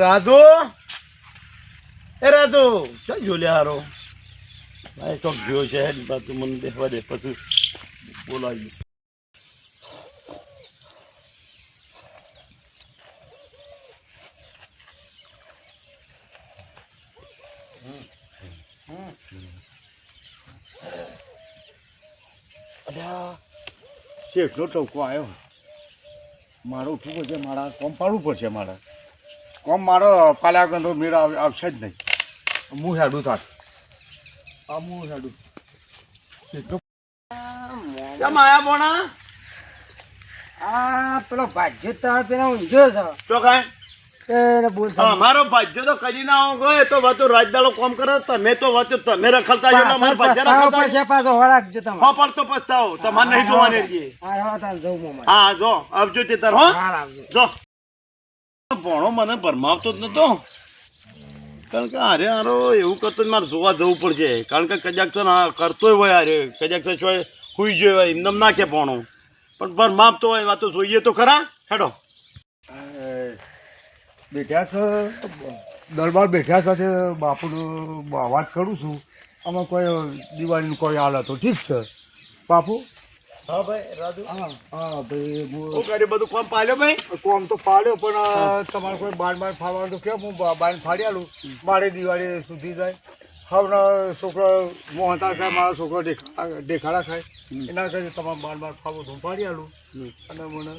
રાધુ. એ રાધુ ચાલ જોલ્યા હારો? ભાઈ ચોક જોયો છે તું મને દેખવા દે, પછી બોલાવી. શેઠનો ટોકો આવ્યો મારું ઉઠવું પડશે મારા કોમ પાડવું પડશે મારે. કોમ મારો પાલ્યા તો મેળ આવશે જ નહીં. હું હેડું થાક આ હું હેડું. શેઠનો બોણા આ પેલો ભાજ્યો તાર પેલા ઊંઝો છે. તો કાંઈ? બોલ હા, ભાજ્યો તો કદી ના આવો એ તો વાતો રાજદાળો કોમ કરે તમે તો વાતો તમે રખડતા જો એટલે ભાજ્યા રખડતા પછી પાછો વળાકજો તમે. હો પડતો પસ્તાવો. તમારે નહીં જોવાની હા હા તાર જવું મોમાં હા જો આવજો તે તાર હો. જો. ભણો, મને ભરમાવતો જ નતો. કારણ કે અરે હારો એવું કરતો મારે જોવા જવું પડશે. કારણ કે કજાક તો કરતો હોય અરે કજાક તો હોય હુઈ ગયો હોય, એમને નાખે પોણો પણ ભરમાવતો હોય વાતો જોઈએ તો ખરા? હેડો. બેઠા છે? દરબાર બેઠ્યા સાથે બાપુનું વાત કરું છું. આમાં કોઈ દિવાળીનું કોઈ હાલ હતો. ઠીક છે. બાપુ? હા ભાઈ રાજુ. હા હા ભાઈ હું બધું કોમ પાલ્યો ભાઈ? કોમ તો પાડ્યો પણ તમારે કોઈ બાર બાર ફાડવાનું તો કેમ? હું બાર ફાડી આલું મારે દિવાળી સુધી જાય. હવે છોકરો મોહતા ખાય મારો છોકરો દેખા દેખાડા ખાય. એના કરતા તમારે બાર બાર ફાવો તો હું પાડી આલું અને મને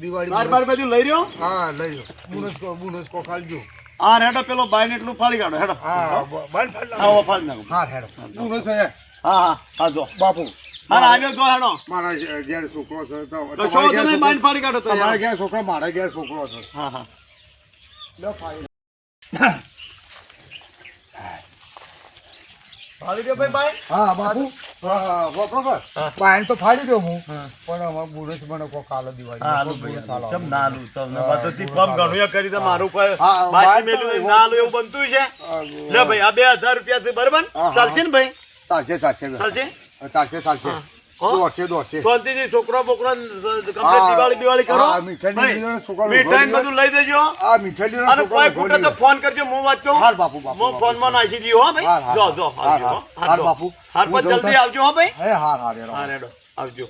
દિવાળી બાર બાર બધું લઈ રહ્યો? હા લઈ રહ્યો. બુનસ બુનસ કો ખાલજો. હા હેડો પેલો બાઈને એટલું ફાળી કાઢો હેડો. હા બાર ફાડ હા ઓ ફાળી નાખો. હા હેડો. બુનસ હે હા હા હા જો. બાપુ. મારા ઘેર છોકરો છે તમારા ઘેર છોકરો- ઘેર છોકરો છે. હા હા. તો ફાડી દો હું. પણ બુરસ મને કો કાલો દિવાળી. કરી એવું. ના આલુ એવું બનતું છે. લે ભાઈ આ બે હજાર રૂપિયા છે બરાબર. ચાલશે ને ભાઈ? ચાલશે ચાલશે. ચાલશે? ચાલશે ચાલશે. દોડશે દોડશે. શાંતિથી છોકરો બોકરો દિવાળી દિવાળી કરો. હા, મીઠાઈની ભાઈ, લીધો ને છોકરાનું મીઠાઈ બધું લઈ દેજો. આ મીઠાઈ અને કોઈ ખૂટે તો ફોન કરજો હું વાંચતો હાલ બાપુ બાપુ હું ફોનમાં નાખી દઉં હો ભાઈ? હાલ, હાલ, જો જો હાલ, આવજો હો. હાલ. હાલ હાલ, જો. બાપુ. હાલ હું જલ્દી આવજો હો ભાઈ. હે હાર હાર હેરો. હા રેડો આવજો.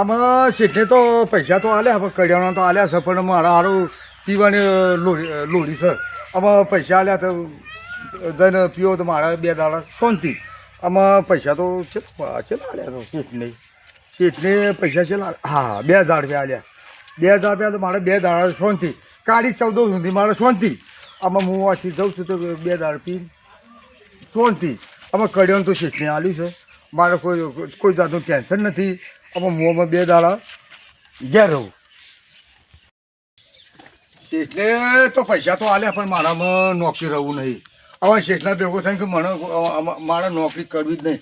આમાં શેઠને તો પૈસા તો આલ્યા હવે કરિયાણા તો આલ્યા છે પણ મારા હારું પીવાની લોડી લોડી છે. આમાં પૈસા આલ્યા તો જઈને પીવો તો મારા બે દાડા શાંતિ. આમાં પૈસા તો છે છે આલ્યા શેઠને. પૈસા છેલ્લા હા, બે હજાર રૂપિયા આલ્યા. બે હજાર રૂપિયા તો મારે બે હજાર શાંતિ કાળી ચૌદ સુધી મારે શાંતિ આમાં હું આથી જઉં છું તો બે હજાર પી શાંતિ આમાં કડિયાનું તો શેઠને આલ્યું છે. મારે કોઈ કોઈ જાતનું ટેન્શન નથી. આમાં મોંમાં બે દાડા ઘેર રહું. શેઠને તો પૈસા તો આલ્યા, પણ મારામાં નોકરી રહું નહીં. હવે શેઠના ભેગો થઈને કે મને મારે નોકરી કરવી જ નહીં.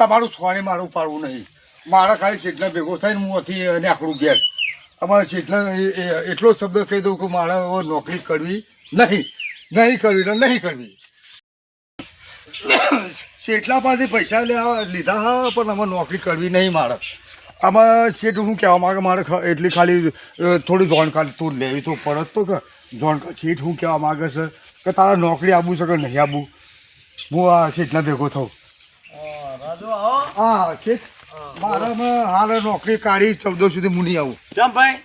તમારું સોને મારું પાડવું નહીં. મારા ખાલી શેઠના ભેગો થઈને હું અહીંથી નાખડું ઘેર. અમારે શેઠના એટલો શબ્દ કહી દઉં કે મારે નોકરી કરવી નહીં. નહીં કરવી ને નહીં કરવી. શેઠલા પાસે પૈસા લેવા લીધા હા, પણ અમે નોકરી કરવી નહીં મારે. આમાં શેઠ હું કહેવા માંગે? મારે એટલી ખાલી થોડી જોણકાર તું લેવી તો પડત તો કે. જોણકાર શેઠ હું કહેવા માગે છે? કે તારા નોકરી આપવું છે કે નહીં આપવું હું આ શેઠના ભેગો થઉં. હા શેઠ. મારામાં હાલ નોકરી કાઢી ચૌદ સુધી હું નહીં આવું. ચમ ભાઈ?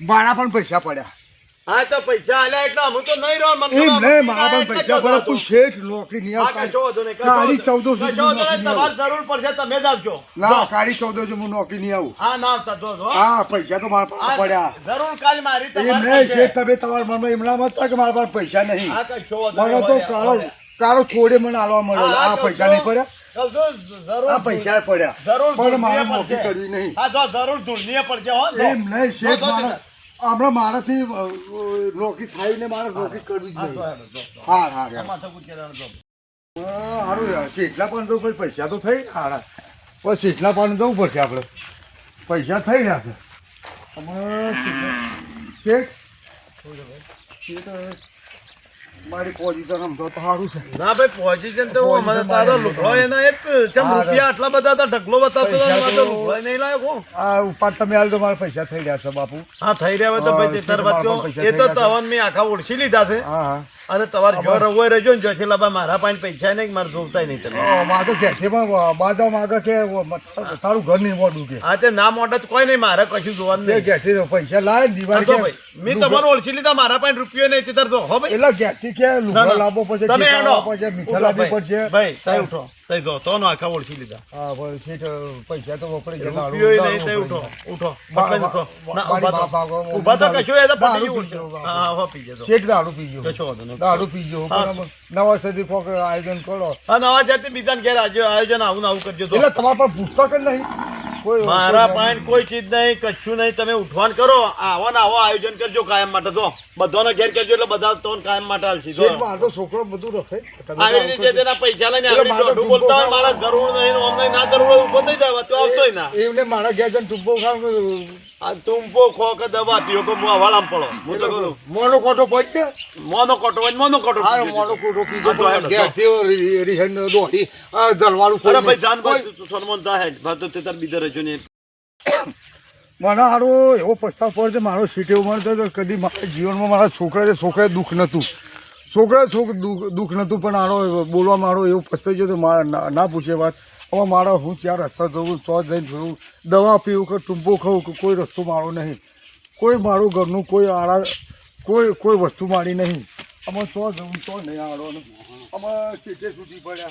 મારા પણ પૈસા પડ્યા. હા તો પૈસા એટલે તો નહીં રહો મને એમ નહીં મારા પૈસા કહેતો તું શેઠ નોકરી નહીં હા, કશો વાંધો નહીં, કાળી ચૌદો નહીં. કશો વાંધો નહીં, તમારે જરૂર પડશે તમે જ આવજો ના કાળી ચૌદો સુધી હું નોકરી નહીં આવું. હા ના આવતા જો જો. હા. પૈસા તો મારા પાસે પડ્યા. જરૂર કાલ મારી એમ નહીં શેઠ તમે તમારા મનમાં એમના મત કે મારા પાસે પૈસા નહીં? હા, કશો વાંધો મને તો કાળો કાળો થોડે મને હાલવા મળ્યો. આ પૈસા નહીં પડ્યા? આ પૈસા પડ્યા. જરૂર પણ મારે નોકરી કરવી નહીં. હા જો જરૂર ધૂળનીએ પડશે હો એમ નહીં શેઠ મારા હમણાં મારાથી નોકરી થાય ને મારે નોકરી કરવી જ હા, નહીં. હા. સારું યાર. સીટલા પણ તો પછી પૈસા તો થઈ હારા. પણ સીટલા પણ જવું પડશે આપણે પૈસા થઈ રહ્યા છે. શેઠ? શેઠ મારી પોઝિશન આમ તો સારું છે. ના ભાઈ પોઝિશન તો હું મને તારો લુકડો એના એક ચમ રૂપિયા આટલા બધા તો ઢગલો બતાવતો તો લુગડો નહીં લાયો. આ ઉપર તમે આલ તો મારા પૈસા થઈ રહ્યા છે બાપુ. હા થઈ રહ્યા હોય તો ભાઈ હા, તાર બચ્ચો એ તો તવન મે આખા ઓળખી લીધા છે. હા અને તમારે જો રવો રહેજો ને જોશે છે લાબા મારા પાસે પૈસા નહીં મારે જોવતાય નહીં તમે. મારે તો ઘેરથી પણ બાજા માગે છે કે તારું ઘર નહીં મોડું કે. હા તે ના મોડે કોઈ નહીં મારે કશું જોવાનું નહીં. કે પૈસા લાય દિવાળી કે મેં તમારું ઓળખી લીધા મારા પાસે રૂપિયો નહીં તે તો હો ભાઈ. એટલે ઘેરથી કે લુગડો. લાવવો પડશે તમે એનો. પડશે મીઠા ઉઠો લાવવી પડશે. ભાઈ તઈ ઉઠો. તઈ જો તો નો આખા ઓળખી લીધા. હા પણ શેઠ પૈસા તો વપરાઈ ગયા રૂપિયો નહીં તઈ ઉઠો. ઉઠો. બા- પટલે ઉઠો ના ઊભા તો. ઊભા તો કશું એ તો પટી દારૂ ગયું પી હા હો પી જજો શેઠ દારૂ પી ગયો કશો વાંધો નહીં. દારૂ પી ગયો નવા સદી કોક આયોજન કરો. હા નવા જાતિ બીજાને ઘેર આજે આયોજન આવું આવું કરજો એટલે તમારા પર પુસ્તક જ નહીં? મારા કોઈ કોઈ ચીજ નહીં કશું નહીં. તમે ઉઠવાન કરો. આવો ને આવો આયોજન કરજો કાયમ માટે. તો બધાને ઘેર કરજો એટલે બધા તો કાયમ માટે આવશે. તો મારો છોકરો બધું રખે. આવી રીતે તેના પૈસા લઈને આવી રીતે બોલતા હોય મારા જરૂર નહીં ઓમ નહીં ના જરૂર હોય ઊભો થઈ જાય તો આવતો ના. એમને મારા ઘેર જઈને ટૂંકો ખાવ તુંપો ખો કે દબા પીઓ કે મો હવાળામાં પડો. હું તો કહું મોનો કોટો પડશે મોનો કોટો હોય મોનો કોટો હા. મોનો કોટો પીધો તો રિહન દોડી. જલવાળું અરે ભાઈ જાન ભાઈ તું સલમાન જા હેડ. ભાઈ તો તે તાર બીજા રહેજો ને. મને હારો એવો પસ્તાવ પડે છે મારો સીટી મળતો તો કદી મારા જીવનમાં મારા છોકરા છે છોકરાએ દુઃખ નહોતું. છોકરા છોક દુઃખ દુઃખ નહોતું પણ આનો બોલવા મારો એવો પસ્તાઈ ગયો તો ના પૂછે વાત. હવે મારા હું ચાર રસ્તા જવું ચો જઈને જોયું દવા પીવું કે ટૂંબો ખાઉં કે કોઈ રસ્તો મારો નહીં. કોઈ મારું ઘરનું કોઈ આરા, કોઈ કોઈ વસ્તુ મારી નહીં. અમે ચો જવું ચો નહીં આડો અમે સીટે સુધી પડ્યા